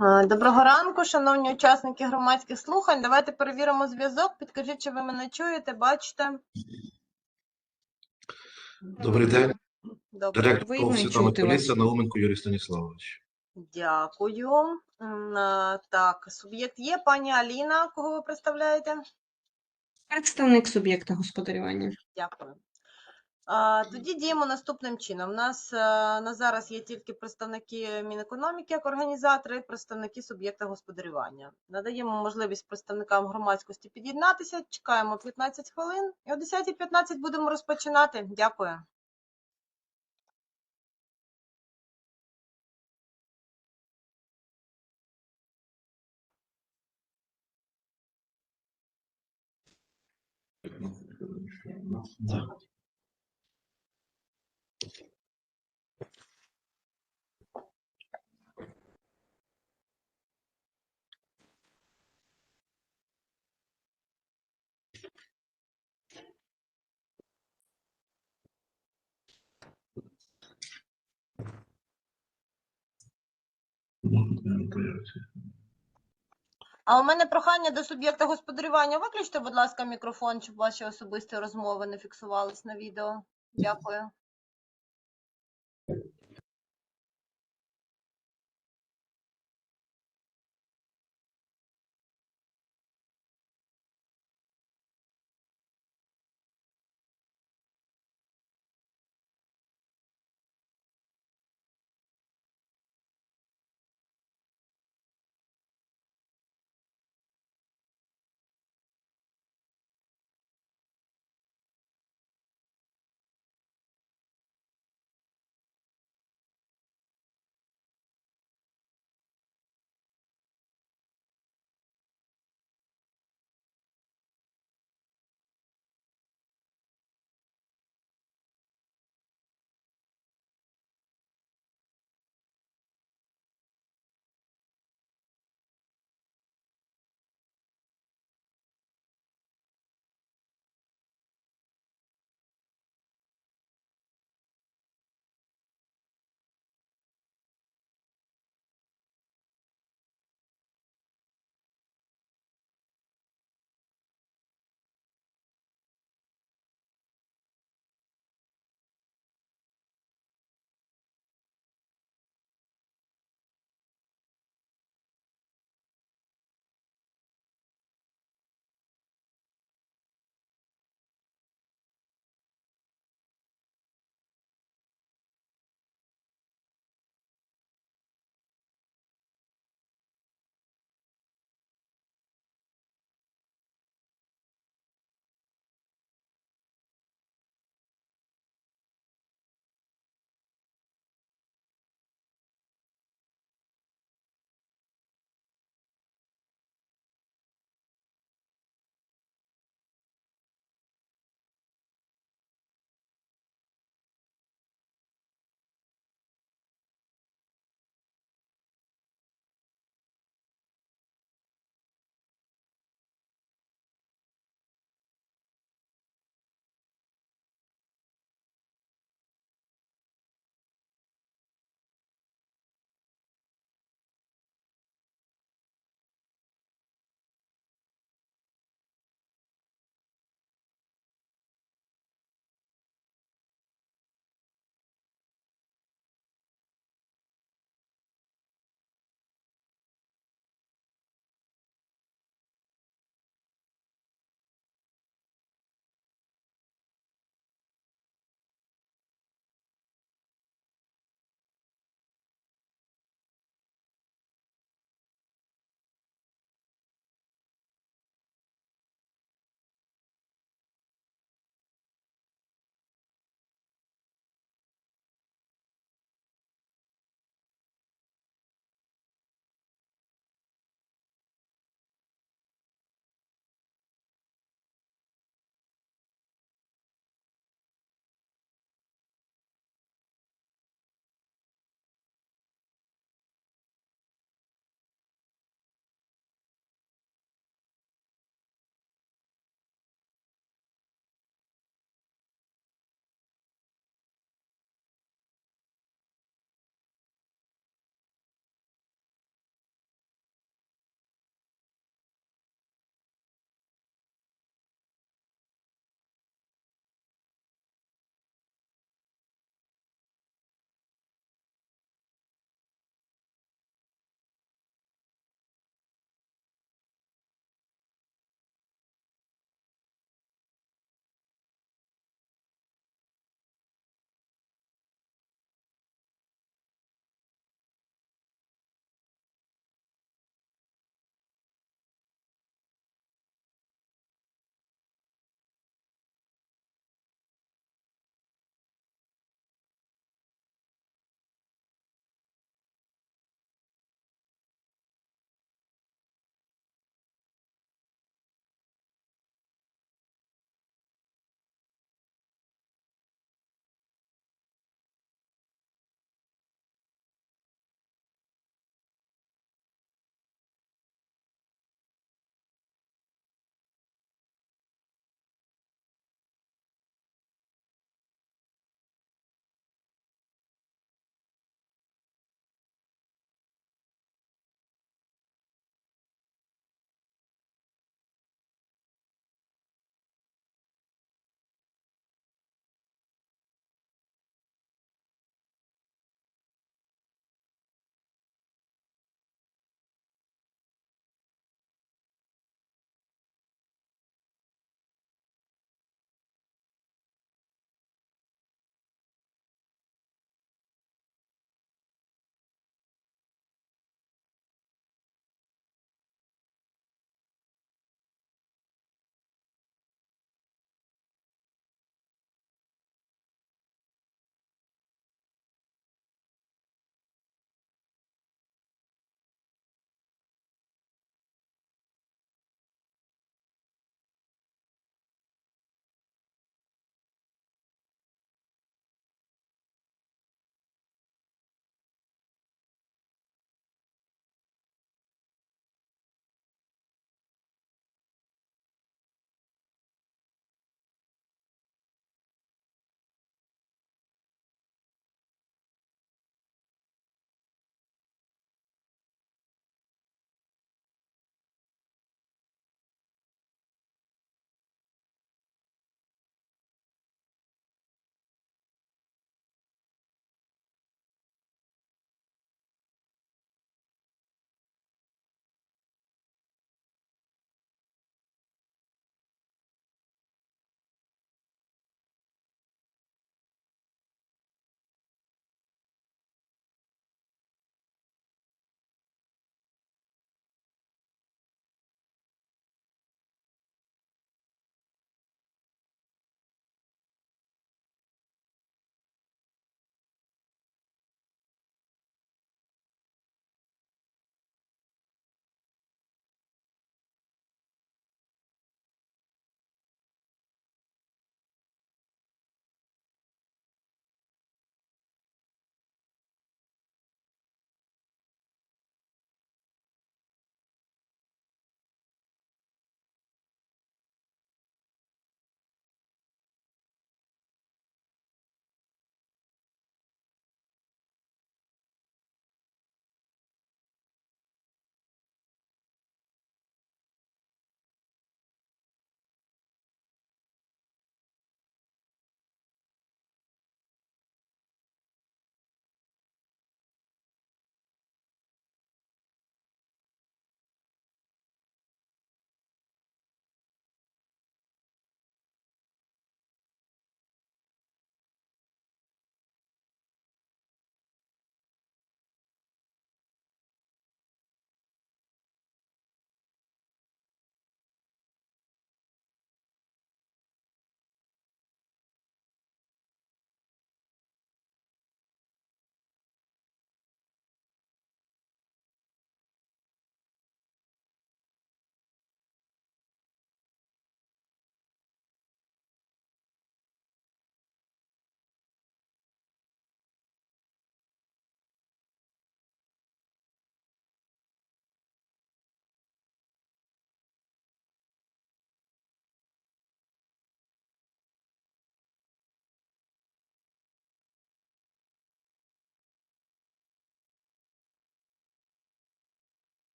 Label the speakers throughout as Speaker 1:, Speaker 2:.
Speaker 1: Е, Доброго ранку, шановні учасники громадських слухань. Давайте перевіримо зв'язок. Підкажіть, чи ви мене чуєте, бачите?
Speaker 2: Добрий день,
Speaker 1: Добре,
Speaker 2: директор
Speaker 3: і
Speaker 2: Світлана
Speaker 3: чути
Speaker 2: Науменко Юрій Станіславович.
Speaker 1: дякую. Е, Так, суб'єкт є. Пані Аліна, кого ви представляєте?
Speaker 3: Представник суб'єкта господарювання.
Speaker 1: Дякую. Тоді діємо наступним чином. У нас е, на зараз є тільки представники Мінекономіки як організатори, і представники суб'єкта господарювання. Надаємо можливість представникам громадськості під'єднатися. Чекаємо 15 хвилин і о 10.15 будемо розпочинати. Дякую. А у мене прохання до суб'єкта господарювання. Виключте, будь ласка, мікрофон, щоб ваші особисті розмови не фіксувались на відео. Дякую.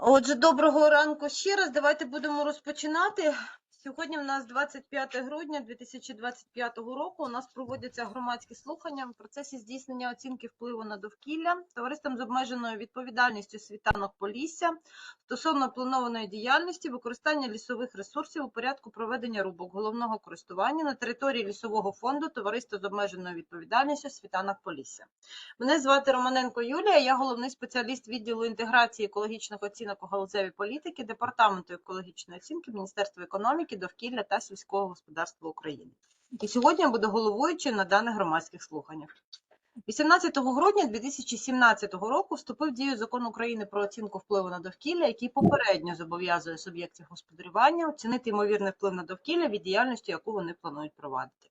Speaker 1: Отже, доброго ранку ще раз. Давайте будемо розпочинати. Сьогодні в нас 25 грудня 2025 року. У нас проводяться громадські слухання в процесі здійснення оцінки впливу на довкілля товариством з обмеженою відповідальністю світанок Полісся стосовно планованої діяльності використання лісових ресурсів у порядку проведення рубок головного користування на території лісового фонду товариства з обмеженою відповідальністю світанок Полісся. Мене звати Романенко Юлія, я головний спеціаліст відділу інтеграції екологічних оцінок у галузевій політики Департаменту екологічної оцінки Міністерства економіки, довкілля та сільського господарства України. І сьогодні я буду головуючим на даних громадських слуханнях. 18 грудня 2017 року вступив в дію закон України про оцінку впливу на довкілля, який попередньо зобов'язує суб'єктів господарювання оцінити ймовірний вплив на довкілля від діяльності, яку вони планують провадити.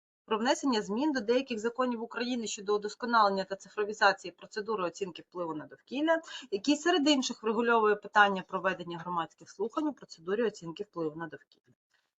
Speaker 1: про внесення змін до деяких законів України щодо удосконалення та цифровізації процедури оцінки впливу на довкілля, який серед інших врегульовує питання проведення громадських слухань у процедурі оцінки впливу на довкілля.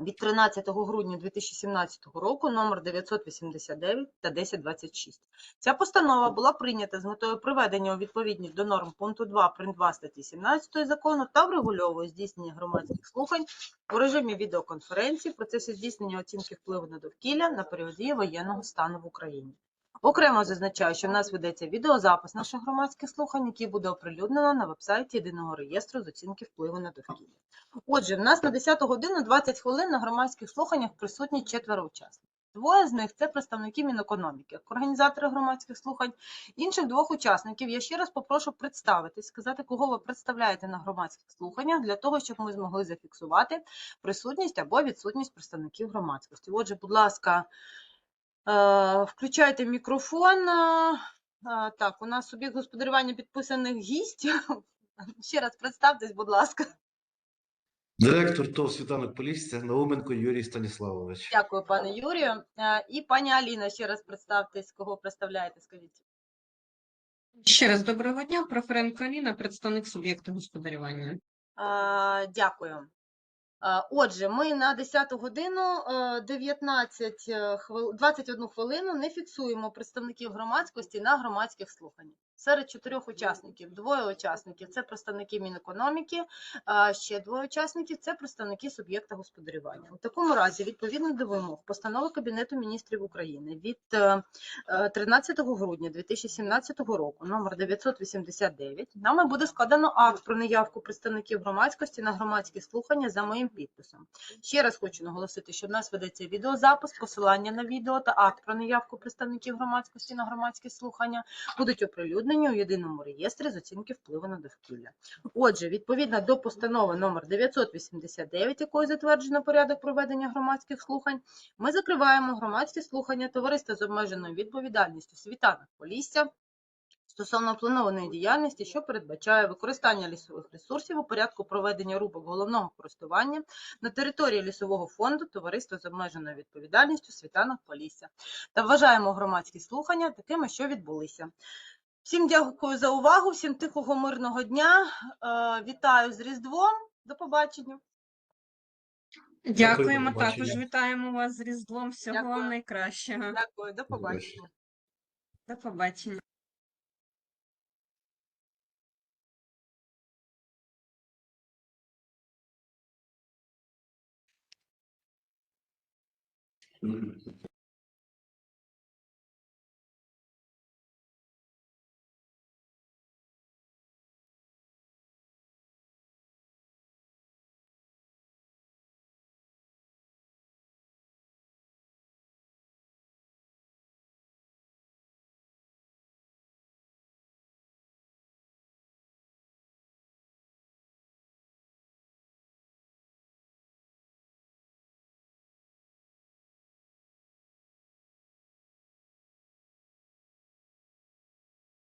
Speaker 1: від 13 грудня 2017 року номер 989 та 1026. Ця постанова була прийнята з метою приведення у відповідність до норм пункту 2 прим. 2 статті 17 закону та врегульовує здійснення громадських слухань у режимі відеоконференції в процесі здійснення оцінки впливу на довкілля на період дії воєнного стану в Україні. Окремо зазначаю, що в нас ведеться відеозапис наших громадських слухань, який буде оприлюднено на вебсайті єдиного реєстру з оцінки впливу на довкілля. Отже, в нас на 10 годину 20 хвилин на громадських слуханнях присутні четверо учасників. Двоє з них це представники Мінекономіки, організатори громадських слухань. Інших двох учасників я ще раз попрошу представитись, сказати, кого ви представляєте на громадських слуханнях, для того, щоб ми змогли зафіксувати присутність або відсутність представників громадськості. Отже, будь ласка, включайте мікрофон. Е, Так, у нас суб'єкт господарювання підписаних гістів. Ще раз представтесь, будь ласка.
Speaker 2: Директор ТОВ світанок Полісся Науменко Юрій Станіславович.
Speaker 1: Дякую, пане Юрію. Е, І пані Аліна, ще раз представтесь, кого представляєте, скажіть.
Speaker 3: Ще раз доброго дня. Проференко Аліна, представник суб'єкту господарювання.
Speaker 1: Е, Дякую. Е, Отже, ми на 10 годину е, 19 хвил... 21 хвилину не фіксуємо представників громадськості на громадських слуханнях. Серед чотирьох учасників двоє учасників це представники Мінекономіки, а ще двоє учасників це представники суб'єкта господарювання. У такому разі, відповідно до вимог постанови Кабінету міністрів України від е, е, 13 грудня 2017 року, номер 989, нами буде складено акт про неявку представників громадськості на громадські слухання за моїм підписом. Ще раз хочу наголосити, що в нас ведеться відеозапис, посилання на відео та акт про неявку представників громадськості на громадські слухання будуть оприлюднені у єдиному реєстрі з оцінки впливу на довкілля. Отже, відповідно до постанови номер 989, якою затверджено порядок проведення громадських слухань, ми закриваємо громадські слухання товариства з обмеженою відповідальністю світанок Полісся стосовно планованої діяльності, що передбачає використання лісових ресурсів у порядку проведення рубок головного користування на території лісового фонду товариства з обмеженою відповідальністю світанок Полісся та вважаємо громадські слухання такими, що відбулися. Всім дякую за увагу, всім тихого мирного дня. Е, Вітаю з Різдвом. До побачення.
Speaker 3: Дякуємо.
Speaker 2: до побачення.
Speaker 3: Також вітаємо вас з Різдвом. Всього
Speaker 1: Дякую.
Speaker 3: вам найкращого.
Speaker 1: Дякую, до побачення.
Speaker 3: До побачення.